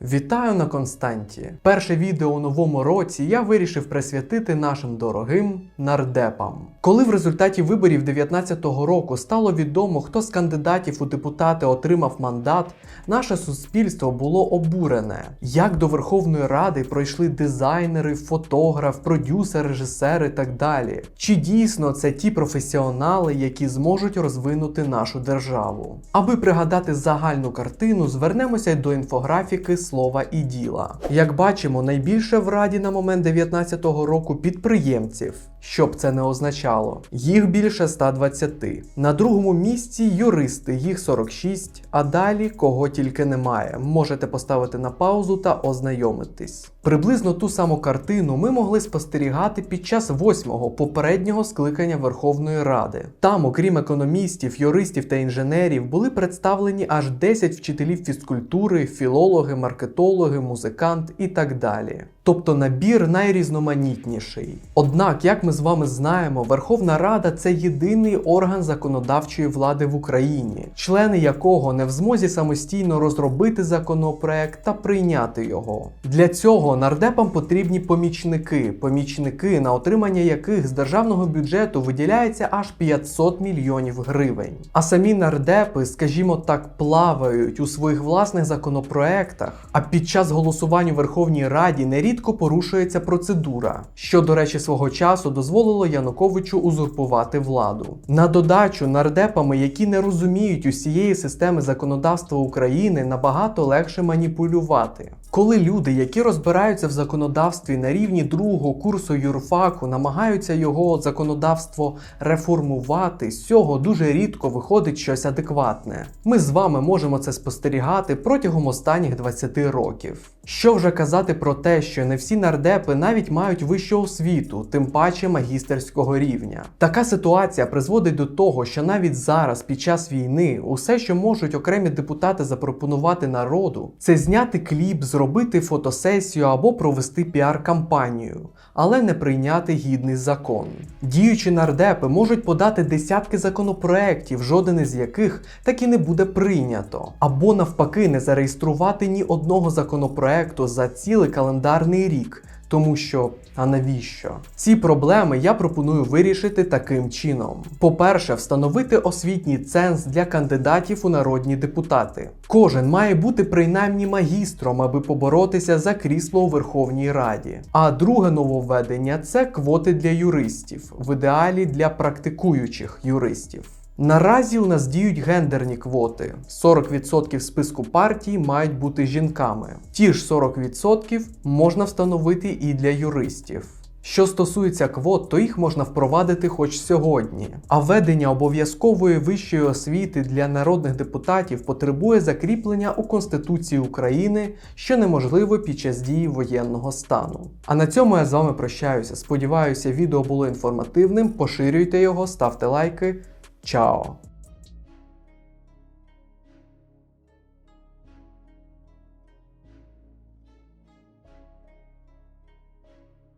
Вітаю на Константі. Перше відео у новому році я вирішив присвятити нашим дорогим нардепам. Коли в результаті виборів 19-го року стало відомо, хто з кандидатів у депутати отримав мандат, наше суспільство було обурене. Як до Верховної Ради пройшли дизайнери, фотограф, продюсер, режисер і так далі. Чи дійсно це ті професіонали, які зможуть розвинути нашу державу? Аби пригадати загальну картину, звернемося до інфографіки слова і діла. Як бачимо, найбільше в раді на момент 19-го року підприємців. Що б це не означало, їх більше 120. На другому місці юристи, їх 46, а далі кого тільки немає. Можете поставити на паузу та ознайомитись. Приблизно ту саму картину ми могли спостерігати під час восьмого попереднього скликання Верховної Ради. Там, окрім економістів, юристів та інженерів, були представлені аж 10 вчителів фізкультури, філологи, маркетологи, музикант і так далі. Тобто набір найрізноманітніший. Однак, як ми з вами знаємо, Верховна Рада це єдиний орган законодавчої влади в Україні, члени якого не в змозі самостійно розробити законопроект та прийняти його. Для цього нардепам потрібні помічники, помічники, на отримання яких з державного бюджету виділяється аж 500 мільйонів гривень. А самі нардепи, скажімо так, плавають у своїх власних законопроектах, а під час голосування у Верховній Раді нерідко порушується процедура, що, до речі, свого часу дозволило Януковичу узурпувати владу. На додачу нардепами, які не розуміють усієї системи законодавства України, набагато легше маніпулювати. Коли люди, які розбираються в законодавстві на рівні другого курсу юрфаку, намагаються його законодавство реформувати, з цього дуже рідко виходить щось адекватне. Ми з вами можемо це спостерігати протягом останніх 20 років. Що вже казати про те, що не всі нардепи навіть мають вищу освіту, тим паче магістерського рівня. Така ситуація призводить до того, що навіть зараз, під час війни, усе, що можуть окремі депутати запропонувати народу, це зняти кліп, зробити фотосесію або провести піар-кампанію, але не прийняти гідний закон. Діючі нардепи можуть подати десятки законопроєктів, жоден із яких так і не буде прийнято, або навпаки, не зареєструвати ні одного законопроекту за цілий календарний рік. Тому що, а навіщо? Ці проблеми я пропоную вирішити таким чином: по-перше, встановити освітній ценз для кандидатів у народні депутати. Кожен має бути принаймні магістром, аби поборотися за крісло у Верховній Раді. А друге нововведення це квоти для юристів, в ідеалі для практикуючих юристів. Наразі у нас діють гендерні квоти. 40% списку партій мають бути жінками. Ті ж 40% можна встановити і для юристів. Що стосується квот, то їх можна впровадити хоч сьогодні. А введення обов'язкової вищої освіти для народних депутатів потребує закріплення у Конституції України, що неможливо під час дії воєнного стану. А на цьому я з вами прощаюся. Сподіваюся, відео було інформативним. Поширюйте його, ставте лайки. Tchau!